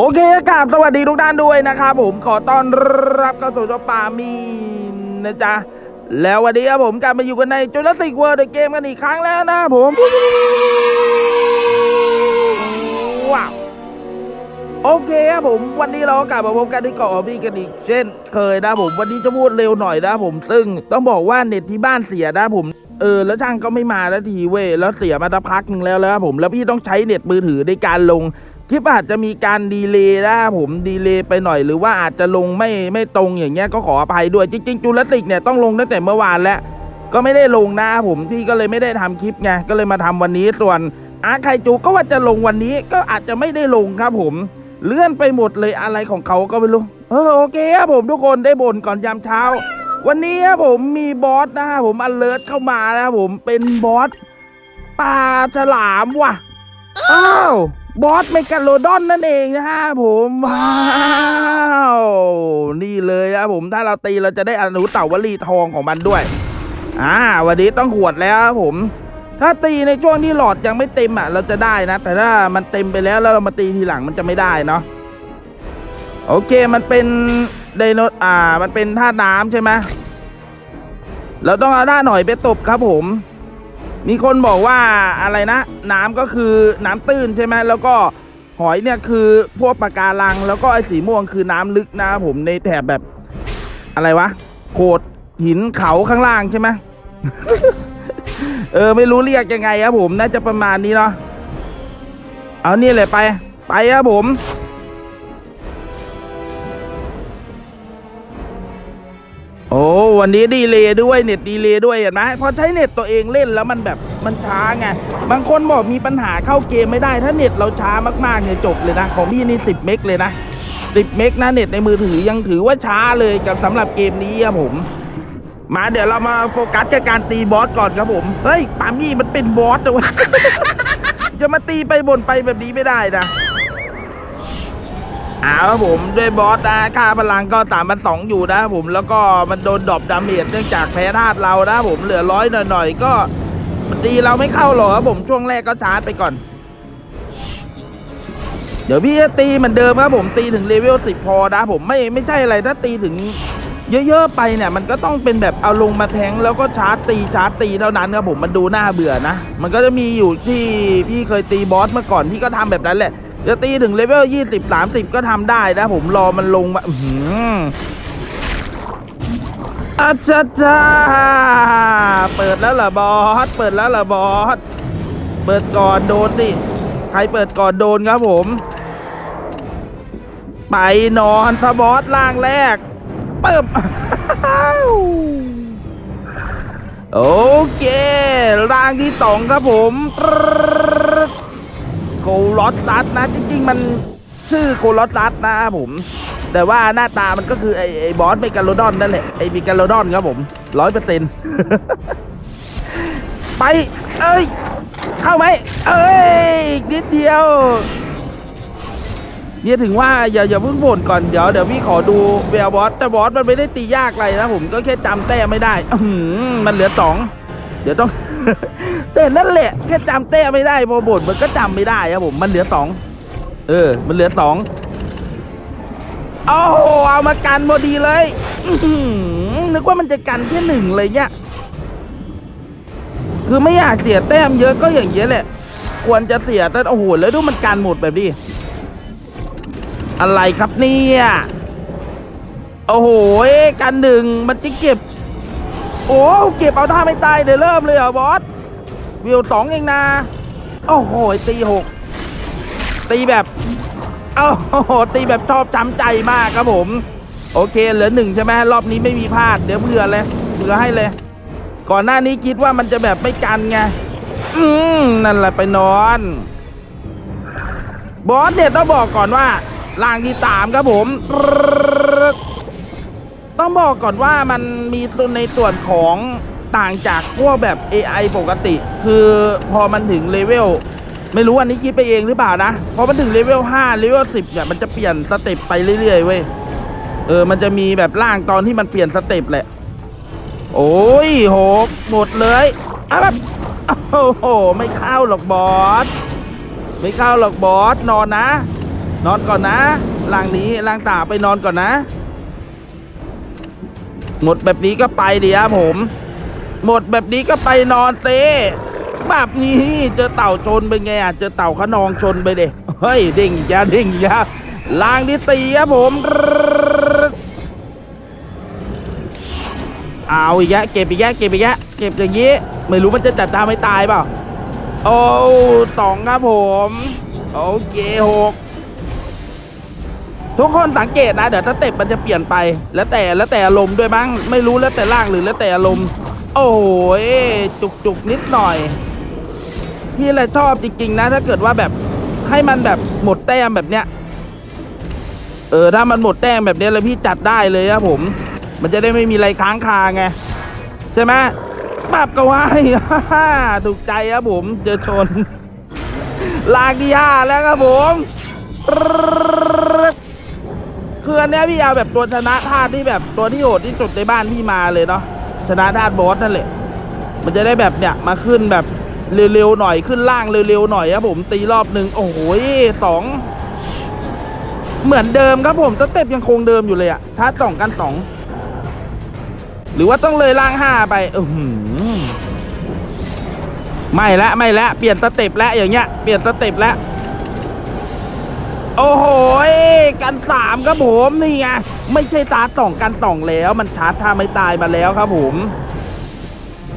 โอเคกราบสวัสดีทุกท่านด้วยนะครับผมขอต้อนรับเข้าสู่จ้าป่ามีนนะจ๊ะ แล้ววันนี้ครับผมกลับมาอยู่กันในจูเลสิกเวิร์ดเกมกันอีกครั้งแล้วนะผมว้าวโอเคครับผมวันนี้เรากลับมาพบกันที่เกาะอบี้กันอีกเช่น เคยนะผมวันนี้จะพูดเร็วหน่อยนะผมซึ่งต้องบอกว่าเน็ตที่บ้านเสียนะผมเออแล้วช่างก็ไม่มาแล้วทีเว้ยแล้วเสียมาสักพักหนึ่งแล้วแล้วผมแล้วพี่ต้องใช้เน็ตมือถือในการลง คลิปอาจจะมีการดีเลย์นะครับผมดีเลย์ไปหน่อยหรือว่าอาจจะลงไม่ไม่ตรงอย่างเงี้ยก็ขออภัยด้วยจริงๆจูเลติกเนี่ยต้องลงตั้งแต่เมื่อวานแล้ว ก็ไม่ได้ลงนะผมพี่ก็เลยไม่ได้ทำคลิปไงก็เลยมาทำวันนี้ส่วนอาร์ไคจูก็ว่าจะลงวันนี้ก็อาจจะไม่ได้ลงครับผม เลื่อนไปหมดเลยอะไรของเขาก็ไม่รู้เออโอเคครับผมทุกคนได้บ่นก่อนยามเช้า วันนี้ครับผมมีบอสนะครับผมอเลิร์เข้ามานะครับผมเป็นบอสปลาฉลามว่ะ อ้าวบอสเมกาโลดอนนั่นเองนะครับผมว้าวนี่เลยครับผมถ้าเราตีเราจะได้อนุเต่าวลีทองของมันด้วย อ่า วันนี้ต้องหวดแล้วครับผม ถ้าตีในช่วงที่หลอดยังไม่เต็มอะ เราจะได้นะ แต่ถ้ามันเต็มไปแล้วแล้วเรามาตีทีหลังมันจะไม่ได้เนาะโอเคมันเป็นไดโนอ่า มันเป็นท่าน้ำใช่ไหมเราต้องเอาท่าหน่อยไปตบครับผม มีคนบอกว่าอะไรนะ น้ำก็คือน้ำตื้นใช่ไหมแล้วก็หอยเนี่ยคือพวกปะการัง แล้วก็ไอ้สีม่วงคือน้ำลึกนะครับผมในแถบแบบอะไรวะโขดหินเขาข้างล่างใช่ไหม เออไม่รู้เรียกยังไงครับผมน่าจะประมาณนี้เนาะเอานี่เลยไป ไปครับผม โอ้วันนี้ดีเลย์ด้วยเน็ตดีเลย์ด้วยเห็นไหมพอใช้เน็ตตัวเองเล่นแล้วมันแบบมันช้าไงบางคนบอกมีปัญหาเข้าเกมไม่ได้ ถ้าเน็ตเราช้ามากๆเนี่ยจบเลยนะ ของพี่นี่สิบเมกเลยนะสิบเมกนะเน็ตในมือถือยังถือว่าช้าเลยกับสำหรับเกมนี้ครับผม มาเดี๋ยวเรามาโฟกัสกับการตีบอสก่อนครับผมเฮ้ยปามี่มันเป็นบอสเว้ยจะมาตีไปบนไปแบบนี้ไม่ได้นะ อาครับผมด้วยบอสนะค่าพลังก็สามพันสองอยู่นะผมแล้วก็มันโดนดรอปดาเมจเนื่องจากแพ้ธาตุเรานะผมเหลือร้อยหน่อยๆก็มันตีเราไม่เข้าหรอกครับผมช่วงแรกก็ชาร์จไปก่อน เดี๋ยวพี่จะตีเหมือนเดิมครับผมตีถึงเลเวลสิบพอนะผมไม่ไม่ใช่อะไรถ้าตีถึงเยอะๆไปเนี่ยมันก็ต้องเป็นแบบเอาลงมาแทงแล้วก็ชาร์จตีชาร์จตีเท่านั้นครับผมมันดูน่าเบื่อนะ มันก็จะมีอยู่ที่พี่เคยตีบอสเมื่อก่อนพี่ก็ทำแบบนั้นแหละ จะตีถึงเลเวลยี่สิบสามสิบก็ทำได้นะผมรอมันลงมาอื้อหืออาจาจาเปิดแล้วเหรอบอสเปิดแล้วเหรอบอสเปิดก่อนโดนดิใครเปิดก่อนโดนครับผม ไปนอนสบอสล่างแรกเปิบโอเค ร่างที่สองครับผม โคลอสซัสนะจริงๆ มันชื่อโคลอสซัสนะผม แต่ว่าหน้าตามันก็คือไอ้ไอ้บอสเมกาโลดอนนั่นแหละไอ้เมกาโลดอนครับผมร้อยเปอร์เซ็นต์ไป เอ้ย เข้าไหม เอ้ย นิดเดียว เนี่ยถึงว่าอย่าอย่าเพิ่งบ่นก่อน เดี๋ยวเดี๋ยวพี่ขอดูเวลบอส แต่บอสมันไม่ได้ตียากอะไรนะผมก็แค่จำแต้มไม่ได้ อืมันเหลือสอง เดี๋ยวต้อง แต่นั่นแหละแค่จำแต้ไม่ได้พอบ่นมันก็จำไม่ได้ครับผมมันเหลือสองเออ มันเหลือสองโอ้โหเอามากันพอดีเลยนึกว่ามันจะกันแค่หนึ่งเลยเนี่ยคือไม่อยากเสียแต้มเยอะก็อย่างเงี้ยแหละ ควรจะเสียแต่โอ้โหแล้วดูมันกันหมดแบบนี้อะไรครับเนี่ยโอ้โหกันหนึ่งมันจะเก็บ โอ้เก็บเอาท่าไม่ตายเดี๋ยวเริ่มเลยเหรอบอสวิวสองเองนะโอ้โหตีหกตีแบบโอ้โหตีแบบชอบจำใจมากครับผม โอเคเหลือหนึ่งใช่ไหมรอบนี้ไม่มีพลาดเดี๋ยวเผื่อเลยเผื่อให้เลย ก่อนหน้านี้คิดว่ามันจะแบบไม่กันไงอืมนั่นแหละไปนอน บอสเนี่ยต้องบอกก่อนว่าล่างที่สามครับผม ต้องบอกก่อนว่ามันมีในส่วนของต่างจากพวกแบบ AI ปกติ คือพอมันถึงเลเวลไม่รู้อันนี้คิดไปเองหรือเปล่านะพอมันถึงเลเวล5เลเวล10เนี่ยมันจะเปลี่ยนสเต็ปไปเรื่อยๆเว้ยเออ มันจะมีแบบล่างตอนที่มันเปลี่ยนสเต็ปแหละ โอ้ยโหหมดเลยอะแบบโอ้โห ไม่เข้าหรอกบอส ไม่เข้าหรอกบอส นอนนะ นอนก่อนนะลางนี้ลางตาไปนอนก่อนนะ หมดแบบนี้ก็ไปดิครับผม หมดแบบนี้ก็ไปนอนเซแบบนี้เจอเต่าชนเป็นไงอะเจอเต่าขนองชนไปเด้เฮ้ยเด้งอีกแล้วเด้งอีกแล้วล่างที่ตีครับผมเอาอีกแล้วเก็บอีกแล้วเก็บอีกแล้วเก็บอย่างนี้ไม่รู้มันจะจัดตาไม่ตายเปล่าโอ้สองครับผม โอเคหก ทุกคนสังเกตนะเดี๋ยวถ้าเต็ปมันจะเปลี่ยนไป แล้วแต่แล้วแต่อารมณ์ด้วยมั้งไม่รู้แล้วแต่ล่างหรือแล้วแต่อารมณ์ โอ้โหจุกจุกนิดหน่อยพี่เลยชอบจริงๆนะ ถ้าเกิดว่าแบบให้มันแบบหมดแต้มแบบเนี้ยเออถ้ามันหมดแต้มแบบเนี้ยแล้วพี่จัดได้เลยครับผม มันจะได้ไม่มีอะไรค้างคาไงใช่ไหมปับก็ว่าถูกใจครับผมเจอชน ลากที่าแล้วครับผม คืออันเนี้ยพี่เอาแบบตัวชนะธาตุที่แบบตัวที่โหดที่สุดในบ้านพี่มาเลยเนาะชนะธาตุบอสนั่นแหละ มันจะได้แบบเนี้ยมาขึ้นแบบเร็วๆหน่อยขึ้นล่างเร็วๆหน่อยครับผมตีรอบหนึ่งโอ้โหสองเหมือนเดิมครับผมสเต็ปยังคงเดิมอยู่เลยอะชาร์จสองกันสองหรือว่าต้องเลยล่างห้าไปอืไม่ละไม่ละเปลี่ยนสเต็ปแล้วอย่างเงี้ยเปลี่ยนสเต็ปแล้ว โอ้โหกันสามครับผมนี่ไงไม่ใช่ตาสองกันสองแล้ว มันชาร์จท่าไม่ตายมาแล้วครับผม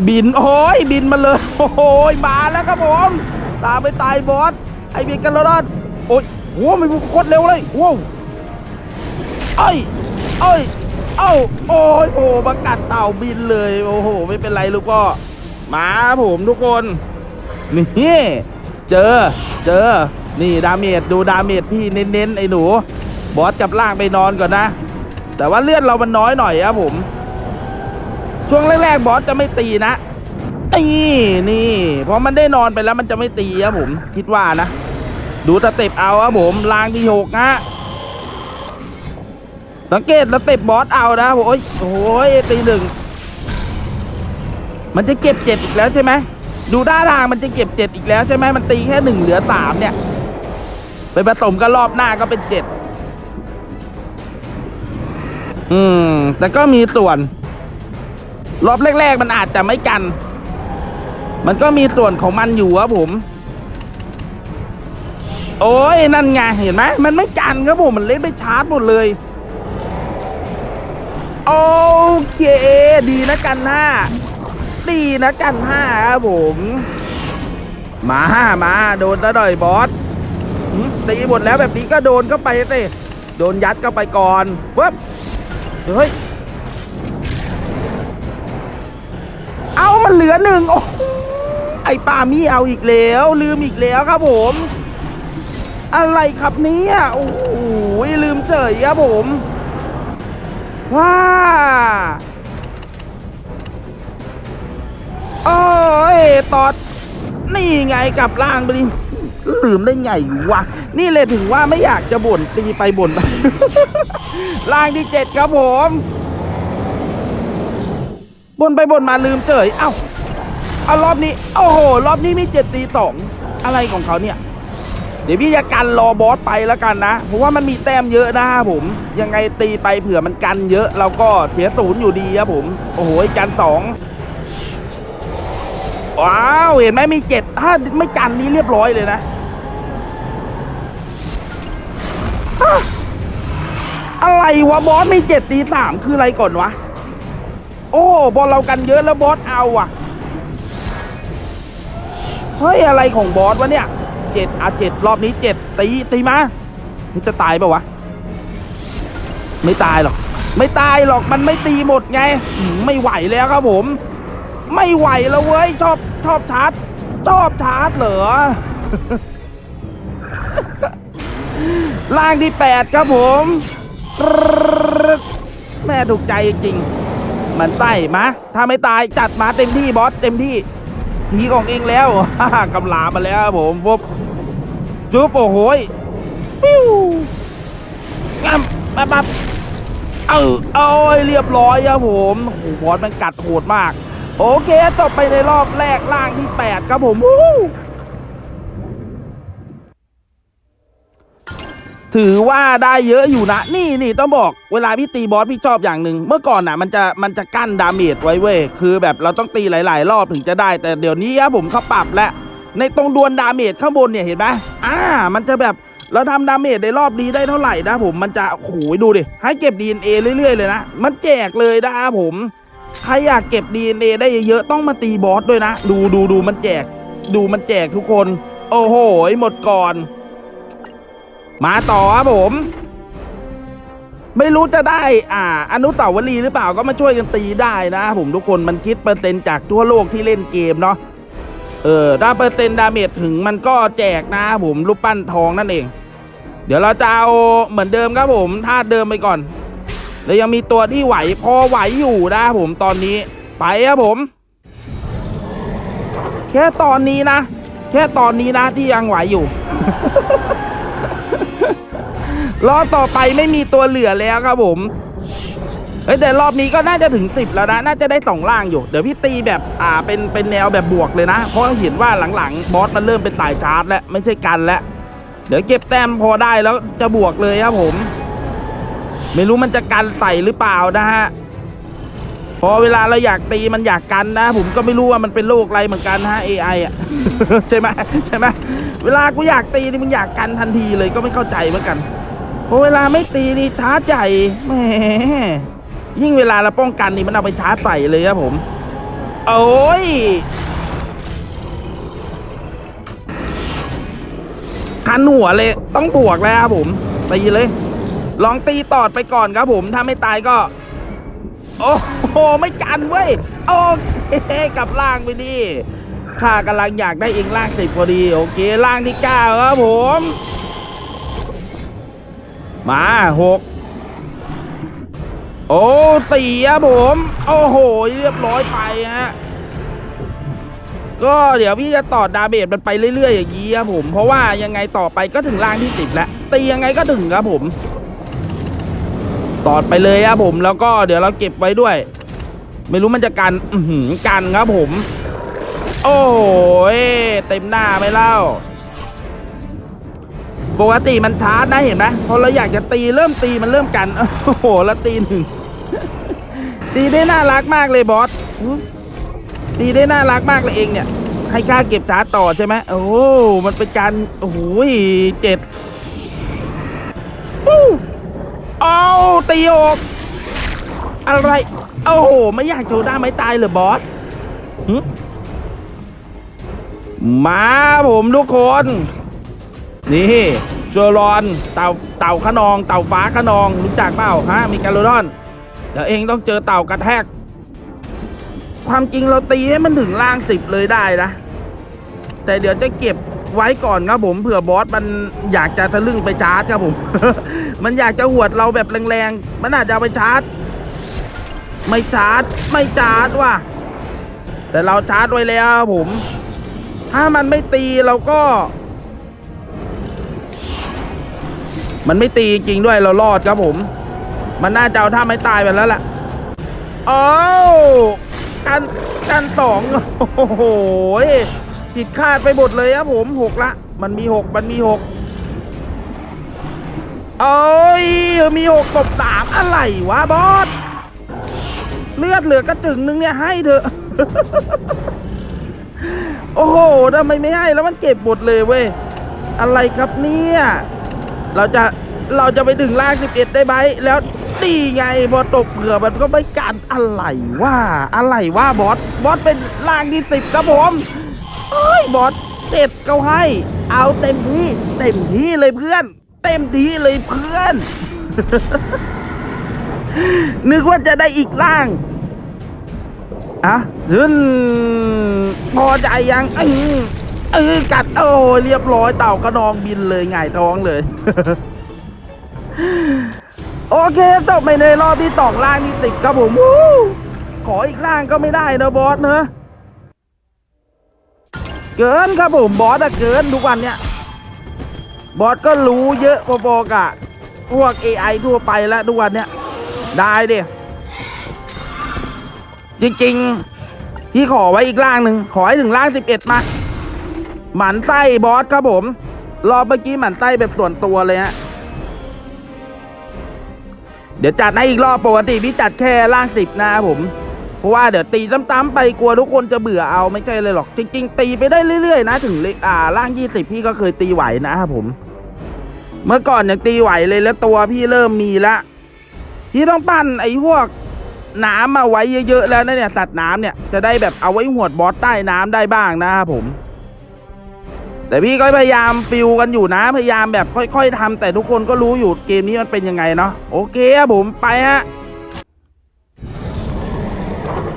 บินโอ้ยบินมาเลยโอ้โหยมาแล้วครับผมตามไปตายบอสไอเบียกันรดอนโอ้ยโหมันโคตรเร็วเลยว้าวเอ้ยเอ้ยเอ้าโอ้ยโอ้ประกัดเต่าบินเลยโอ้โห ไม่เป็นไรลูกก็มาครับผมทุกคนนี่เจอเจอ นี่ดาเมจดูดาเมจพี่เน้นๆไอ้หนู บอสจับล่างไปนอนก่อนนะ แต่ว่าเลือดเรามันน้อยหน่อยครับผม ช่วงแรกๆบอสจะไม่ตีนะนี่นี่พอมันได้นอนไปแล้วมันจะไม่ตีครับผม คิดว่านะ ดูสเต็ปเอาครับผมลางที่หกฮะสังเกตแล้วเตะบอสเอานะโอ้ยโอ้ยตีหนึ่งมันจะเก็บเจ็ดอีกแล้วใช่ไหมดูด้าทางมันจะเก็บเจ็ดอีกแล้วใช่ไหมมันตีแค่หนึ่งเหลือสามเนี่ย ไปผสมกันรอบหน้าก็เป็นเจ็ดอืม แต่ก็มีส่วน รอบแรก ๆ มันอาจจะไม่กัน มันก็มีส่วนของมันอยู่ครับผม โอ้ยนั่นไงเห็นไหมมันไม่กันครับผมมันเล่นไปชาร์จหมดเลยโอเค ดีนะกันห้าดีนะกันห้าครับผม มามาโดนตะดอยบอส ตีหมดแล้วแบบนี้ก็โดนเข้าไปสิโดนยัดเข้าไปก่อนปึ๊บเฮ้ยเอามันเหลือหนึ่งโอ้ไอปามี่เอาอีกแล้ว ลืมอีกแล้วครับผม อะไรครับเนี่ยโอ้โหลืมเฉยครับผมว้าโอ้ยตอดนี่ไงกลับล่างไปดิ ลืมได้ไงวะ นี่เลยถึงว่าไม่อยากจะบ่นตีไปบ่นไปล่างที่เจ็ดครับผมบ่นไปบ่นมาลืมเฉยเอ้าเอารอบนี้ โอ้โห รอบนี้มีเจ็ดตีสองอะไรของเขาเนี่ย เดี๋ยวพี่จะกันรอบอสไปแล้วกันนะ เพราะว่ามันมีแต้มเยอะนะครับผม ยังไงตีไปเผื่อมันกันเยอะ เราก็เสียศูนย์อยู่ดีครับผม โอ้โหกันสอง ว้าวเห็นไหมมีเจ็ดถ้าไม่กันนี้เรียบร้อยเลยนะอะไรวะบอสมีเจ็ดตีสามคืออะไรก่อนวะ โอ้บอลเรากันเยอะแล้วบอสเอาอะเฮ้ยอะไรของบอสวะเนี่ยเจ็ดอะเจ็ดรอบนี้เจ็ดตีตีมามันจะตายปะวะ ไม่ตายหรอก ไม่ตายหรอกมันไม่ตีหมดไง ไม่ไหวแล้วครับผม ไม่ไหวแล้วเว้ย ชอบชอบชาร์จชอบชาร์จเหรอ ล่างที่แปดครับผมแม่ถูกใจจริง มันไส้มาถ้าไม่ตายจัดมาเต็มที่บอสเต็มที่ทีของเองแล้วกำลามาแล้วผมปุ๊บจุ๊บโอ้โหยฟิวงามปั๊บปั๊บเออเอาเรียบร้อยครับผมโอ้โหบอสมันกัดโหดมาก โอเคจบไปในรอบแรกล่างที่แปดครับผมถือว่าได้เยอะอยู่นะ นี่นี่ต้องบอกเวลาพี่ตีบอสพี่ชอบอย่างหนึ่งเมื่อก่อนน่ะมันจะมันจะกั้นดาเมจไว้เว้ยคือแบบเราต้องตีหลาย ๆ รอบถึงจะได้ แต่เดี๋ยวนี้ครับผมเขาปรับแล้วในตรงดวลดาเมจข้างบนเนี่ยเห็นไหมอ่า มันจะแบบเราทำดาเมจในรอบนี้ได้เท่าไหร่นะผมมันจะโอ้โหดูดิให้เก็บ DNA เรื่อย ๆ เลยนะ มันแจกเลยนะครับผม ใครอยากเก็บ DNA ได้เยอะๆต้องมาตีบอสด้วยนะ ดูดูดูมันแจก ดูมันแจกทุกคน โอ้โหหมดก่อน มาต่อครับผม ไม่รู้จะได้ อ่า อนุสาวรีหรือเปล่าก็มาช่วยกันตีได้นะผมทุกคนมันคิดเปอร์เซ็นต์จากทั่วโลกที่เล่นเกมเนาะเออถ้าเปอร์เซ็นต์ดาเมจถึงมันก็แจกนะผมรูปปั้นทองนั่นเอง เดี๋ยวเราจะเอาเหมือนเดิมครับผมท่าเดิมไปก่อน แล้วยังมีตัวที่ไหวพอไหวอยู่นะผมตอนนี้ไปครับผม แค่ตอนนี้นะ แค่ตอนนี้นะที่ยังไหวอยู่รอบต่อไปไม่มีตัวเหลือแล้วครับผมเฮ้ยแต่รอบนี้ก็น่าจะถึงสิบแล้วนะ น่าจะได้สองล่างอยู่ เดี๋ยวพี่ตีแบบอ่าเป็นเป็นแนวแบบบวกเลยนะ เพราะเห็นว่าหลังๆบอสมันเริ่มเป็นสายชาร์จแล้วไม่ใช่กันแล้ว เดี๋ยวเก็บแต้มพอได้แล้วจะบวกเลยครับผม ไม่รู้มันจะกันใส่หรือเปล่านะฮะพอเวลาเราอยากตีมันอยากกันนะ ผมก็ไม่รู้ว่ามันเป็นโรคอะไรเหมือนกันนะฮะ AI อะใช่ไหมใช่ไหมเวลากูอยากตีนี่มึงอยากกันทันทีเลยก็ไม่เข้าใจเหมือนกันพราะเวลาไม่ตีนี่ช้าร์จใหญ่แหมยิ่งเวลาเราป้องกันนี่มันเอาไปช้าใส่เลยครับผม โอ้ยคันหัวเลย ต้องบวกแล้วครับผมตีเลย ลองตีตอดไปก่อนครับผม ถ้าไม่ตายก็ โอ้โห ไม่กันเว้ย โอเคกลับล่างไปดิข้ากำลังอยากได้เองล่างสิบพอดี โอเค ล่างที่เก้าครับผม มาหกโอ้สี่ครับผม โอ้โห เรียบร้อยไปฮะก็เดี๋ยวพี่จะต่อดาเมจมันไปเรื่อยๆอย่างนี้ครับผม เพราะว่ายังไงต่อไปก็ถึงล่างที่สิบแล้วตียังไงก็ถึงครับผม ตอดไปเลยครับผมแล้วก็เดี๋ยวเราเก็บไว้ด้วย ไม่รู้มันจะกันอืกันครับผม โอ้ยเต็มหน้าไปแล้วปกติมันชาร์จนะเห็นไหมพอเราอยากจะตีเริ่มตีมันเริ่มกัน โอ้โหแล้วตีหนึ่งตีได้น่ารักมากเลยบอสตีได้น่ารักมากเลยเองเนี่ย ให้ค่าเก็บชาร์จต่อใช่ไหมโอ้มันเป็นการโอ้โหเจ็ดอู้ เอาตีออกอะไร โอ้โห ไม่อยากโชว์ด้าไม่ตายเลยบอสมาผมทุกคน นี่เชอรอนเต่าเต่าขนอง เต่าฟ้าขนอง รู้จักเปล่าฮะ มีการโลดอนเดี๋ยวเองต้องเจอเต่ากระแทก ความจริงเราตีให้มันถึงล่างสิบเลยได้นะ แต่เดี๋ยวจะเก็บ ไว้ก่อนครับผมเผื่อบอสมันอยากจะทะลึ่งไปชาร์จครับผม มันอยากจะหวดเราแบบแรงๆ มันอาจจะไปชาร์จ ไม่ชาร์จ ไม่ชาร์จว่ะ แต่เราชาร์จไว้แล้วผม ถ้ามันไม่ตีเราก็ มันไม่ตีจริงด้วยเรารอดครับผม มันน่าจะเอาท่าไม่ตายไปแล้วล่ะโอ้าวกันกันสองโอ้โห ผิดคาดไปหมดเลยครับผมหกละ มันมีหกมันมีหกโอ้ยมีหกตบสามอะไรวะบอสเลือดเหลือกระจึงนึงเนี่ยให้เถอะ โอ้โหทำไมไม่ให้แล้วมันเก็บหมดเลยเว้ย อะไรครับเนี่ย เราจะเราจะไปถึงล่างสิบเอ็ดได้ไหม แล้วดีไงพอตกเผื่อมันก็ไม่กันอะไรว่า อะไรว่าบอส บอสเป็นล่างที่สิบครับผม เอ้ยบอสเจ็ดเขาให้ เอาเต็มที่ เต็มที่เลยเพื่อน เต็มที่เลยเพื่อน นึกว่าจะได้อีกล่างอะขึ้นพอใจยังเออเออกัดโอ้ยเรียบร้อยเต่ากระนองบินเลยหงายท้องเลย โอเคจบไปในรอบที่ตอกล่างที่ติดครับผมขออีกล่างก็ไม่ได้นะบอสเนอะ เกินครับผมบอสอะเกินทุกวันเนี้ยบอสก็รู้เยอะพอๆกับพวก AI ทั่วไปแล้วทุกวันเนี้ยได้ดิจริงๆพี่ขอไว้อีกล่างหนึ่งขอให้ถึงล่างสิบเอ็ดมา หมันไส้บอสครับผม รอบเมื่อกี้หมันไส้แบบส่วนตัวเลยฮะเดี๋ยวจัดให้อีกรอบปกติพี่จัดแค่ล่างสิบนะครับผม เพราะว่าเดี๋ยวตีซ้ำๆไปกลัวทุกคนจะเบื่อเอาไม่ใช่เลยหรอก จริง ๆ ตีไปได้เรื่อยๆนะ ถึงเลอ่าล่างยี่สิบพี่ก็เคยตีไหวนะครับผม เมื่อก่อนยังตีไหวเลยแล้วตัวพี่เริ่มมีละพี่ต้องปั้นไอ้พวกน้ำมาไว้เยอะๆแล้วนะเนี่ยสัตว์น้ำเนี่ยจะได้แบบเอาไว้หวดบอสใต้น้ำได้บ้างนะครับผม แต่พี่ก็พยายามฟิลกันอยู่นะ พยายามแบบค่อย ๆทำแต่ทุกคนก็รู้อยู่เกมนี้มันเป็นยังไงเนาะโอเคครับผมไปฮะ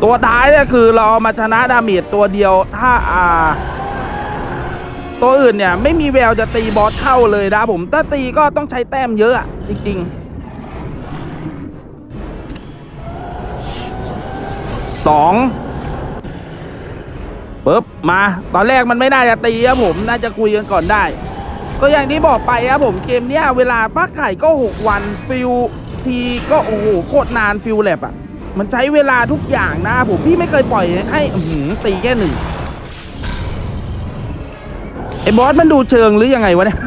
ตัวท้ายเนี่ยคือเราเอามาชนะดาเมจตัวเดียวถ้าอ่า ตัวอื่นเนี่ย ไม่มีแววจะตีบอสเข้าเลยนะผมถ้าตีก็ต้องใช้แต้มเยอะอะจริง ๆสองปึ๊บมา ตอนแรกมันไม่น่าจะตีครับผมน่าจะคุยกันก่อนได้ ก็อย่างที่บอกไปครับผมเกมเนี้ยเวลาพักไข่ก็หกวันฟิลทีก็โอ้โหโคตรนานฟิลแลบอะ มันใช้เวลาทุกอย่างนะผมพี่ไม่เคยปล่อยให้ตีแค่หนึ่งไอ้บอสมันดูเชิงหรือยังไงวะเนี่ย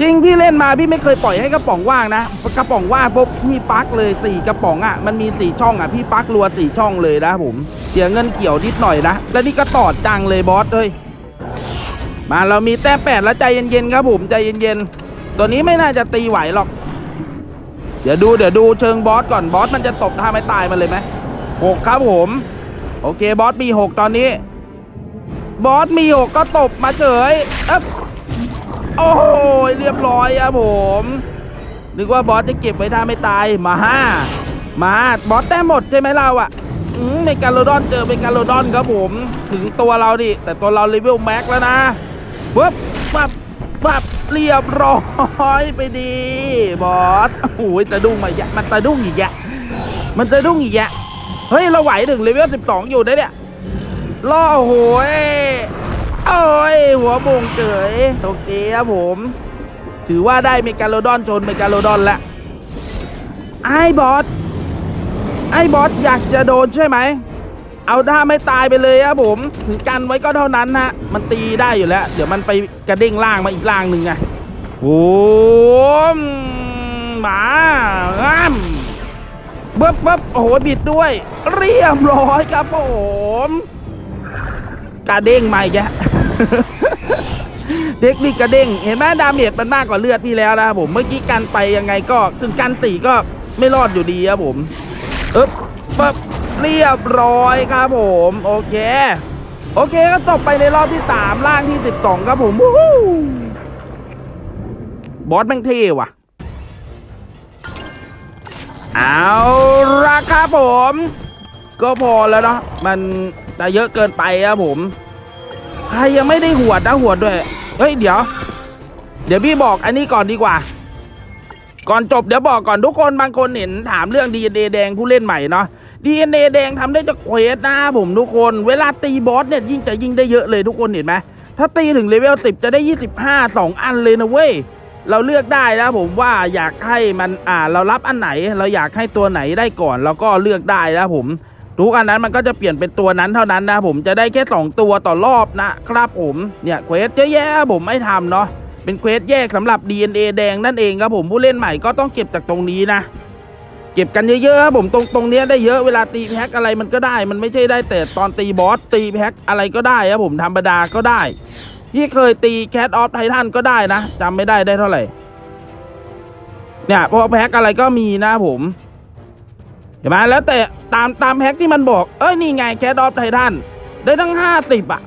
จริงพี่เล่นมาพี่ไม่เคยปล่อยให้กระป๋องว่างนะกระป๋องว่างปุ๊บพี่ปักเลยสี่กระป๋องอะมันมีสี่ช่องอะพี่ปักรัวสี่ช่องเลยนะผมเสียเงินเกี่ยวนิดหน่อยนะแล้วนี่ก็ตอดจังเลยบอสเฮ้ยมาเรามีแต้มแปดแล้วใจเย็นๆครับผมใจเย็นๆตัวนี้ไม่น่าจะตีไหวหรอก ดี๋ยวดูเดี๋ยวดูเชิงบอสก่อนบอสมันจะตบท่าไม่ตายมันเลยไหมหกครับผม โอเคบอสมีหกตอนนี้ บอสมีหกก็ตบมาเฉยเอ๊บโอ้โหเรียบร้อยครับผมนึกว่าบอสจะเก็บไว้ท่าไม่ตายมาห้ามาบอสแต้มหมดใช่ไหมเราอะอืมเมกาโลดอนเจอเมการโลดอนครับผม ถึงตัวเราดิแต่ตัวเราเลเวลแม็กแล้วนะปึ๊บปั๊บ ปับเรียบร้อยไปดี บอสโอ้ยตะดุ้งมาอีกแยะมันตะดุ้งอีกแยะมันตะดุ้งอีกแยะเฮ้ยเราไหวถึงเลเวลสิบสองอยู่นะเนี่ยล่อโหยโอ้ยหัวโมงเฉยโอเคครับผม ถือว่าได้เมกาโลดอนชนเมกาโลดอนแล้วไอ้บอสไอ้บอสอยากจะโดนใช่ไหม เอาท่าไม่ตายไปเลยครับผมถึงกันไว้ก็เท่านั้นฮะมันตีได้อยู่แล้ว เดี๋ยวมันไปกระเด้งล่างมาอีกล่างหนึ่งไงโอ้มหมาอ้ามเบิบเบิบโอ้โหบิดด้วย เรียบร้อยครับผมกระเด้งมาอีกแกเทคนิคกระเด้งเห็นไหมดาเมจมันมากกว่าเลือดพี่แล้วนะครับผมเมื่อกี้กันไปยังไงก็ถึงกันสี่ก็ไม่รอดอยู่ดีครับผมอึ๊บปึ๊บ เรียบร้อยครับผมโอเค โอเคก็ตกไปในรอบที่สามล่างที่สิบสองครับผมบอสแม่งเท่ว่ะ เอาละครับผม ก็พอแล้วเนาะมันจะเยอะเกินไปครับผม ใครยังไม่ได้หัวดนะหัวดด้วย เฮ้ยเดี๋ยว เดี๋ยวพี่บอกอันนี้ก่อนดีกว่า ก่อนจบเดี๋ยวบอกก่อนทุกคนบางคนเห็นถามเรื่อง DNA แดงผู้เล่นใหม่เนาะ DNA แดงทำได้จากเควสนะผมทุกคน เวลาตีบอสเนี่ยยิ่งจะยิ่งได้เยอะเลยทุกคนเห็นไหมถ้าตีถึงเลเวล10 จะได้ 25 2 อันเลยนะเว้ย เราเลือกได้นะผมว่าอยากให้มันอ่าเรารับอันไหน เราอยากให้ตัวไหนได้ก่อนเราก็เลือกได้นะผมทุกอันนั้นมันก็จะเปลี่ยนเป็นตัวนั้นเท่านั้นนะผมจะได้แค่ 2 ตัวต่อรอบนะครับผมเนี่ยเควสเยอะแยะผมไม่ทำเนาะเป็นเควสแยกสำหรับ DNA แดงนั่นเองครับผมผู้เล่นใหม่ก็ต้องเก็บจากตรงนี้นะ เก็บกันเยอะๆครับผมตรงตรงเนี้ยได้เยอะเวลาตีแพ็คอะไรมันก็ได้ มันไม่ใช่ได้แต่ตอนตีบอสตีแพ็คอะไรก็ได้ครับผมธรรมดาก็ได้ ที่เคยตีแคทออฟไททันก็ได้นะจำไม่ได้ได้เท่าไหร่ เนี่ยพอแพ็คอะไรก็มีนะผมเห็นไหมแล้วแต่ตามตามแพ็คที่มันบอก เอ้ยนี่ไงแคทออฟไททันได้ทั้งห้าสิบอะ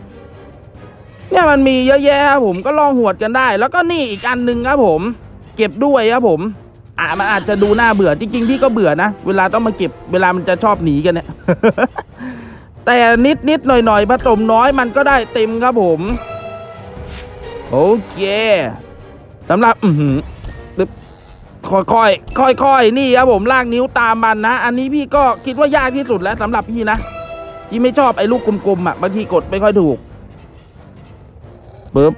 เนี่ยมันมีเยอะแยะครับผมก็ลองหวดกันได้ แล้วก็นี่อีกอันหนึ่งครับผม เก็บด้วยครับผม อ่ามันอาจจะดูน่าเบื่อจริงๆพี่ก็เบื่อนะเวลาต้องมาเก็บเวลามันจะชอบหนีกันเนี่ย แต่นิดนิดๆหน่อยหน่อยผสมน้อยมันก็ได้เต็มครับผม โอเคสำหรับ อือหือค่อยค่อยค่อยค่อยๆนี่ครับผมลากนิ้วตามมันนะ อันนี้พี่ก็คิดว่ายากที่สุดแล้วสำหรับพี่นะพี่ไม่ชอบไอ้ลูกกลมๆอะบางทีกดไม่ค่อยถูกปึ๊บ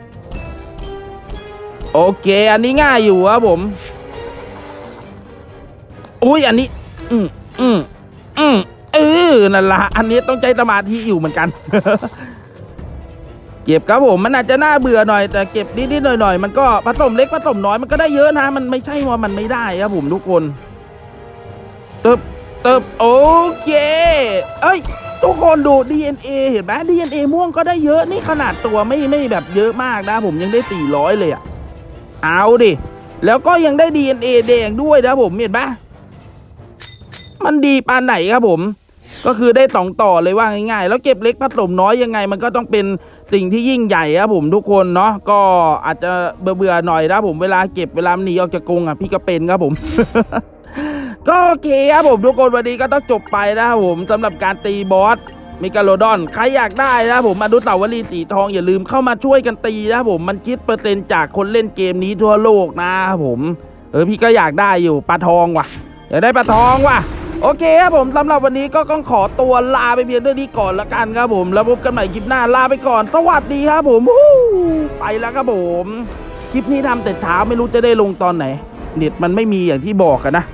โอเค อันนี้ง่ายอยู่ครับผม อุ้ยอันนี้ อืมอืมอืมเออนั่นละอันนี้ต้องใจสมาธิอยู่เหมือนกัน เก็บครับผมมันอาจจะน่าเบื่อหน่อย แต่เก็บนิดๆหน่อยๆมันก็ผสมเล็กผสมน้อยมันก็ได้เยอะนะ มันไม่ใช่ว่ามันไม่ได้ครับผมทุกคนเติบเติบโอเคเอ้ยทุกคนดู DNA เห็นไหม DNA ม่วงก็ได้เยอะนี่ขนาดตัวไม่ไม่แบบเยอะมากนะ ผมยังได้ 400 เลยอะเอาดิ แล้วก็ยังได้ DNA แดงด้วยนะผมเห็นไหม มันดีปานไหนครับผม ก็คือได้สองต่อเลยว่าง่ายๆ แล้วเก็บเล็กผสมน้อยยังไง มันก็ต้องเป็นสิ่งที่ยิ่งใหญ่ครับผมทุกคนเนาะก็อาจจะเบื่อๆหน่อยนะผมเวลาเก็บเวลาหนีออกจากกรงอะพี่ก็เป็นครับผมก็โอเคครับผมทุกคนวันนี้ก็ต้องจบไปนะครับผมสำหรับการตีบอสมิกาโลดอน ใครอยากได้นะครับผมอนุสาวรีย์สีทองอย่าลืมเข้ามาช่วยกันตีนะผมมันคิดเปอร์เซ็นต์จากคนเล่นเกมนี้ทั่วโลกนะครับผม เออพี่ก็อยากได้อยู่ปลาทองว่ะ อยากได้ปลาทองว่ะ โอเคครับผมสำหรับวันนี้ก็ต้องขอตัวลาไปเพียงเท่านี้ก่อนละกันครับผม แล้วพบกันใหม่คลิปหน้าลาไปก่อน สวัสดีครับผมไปแล้วครับผม คลิปนี้ทำแต่เช้าไม่รู้จะได้ลงตอนไหน เน็ตมันไม่มีอย่างที่บอกกันนะ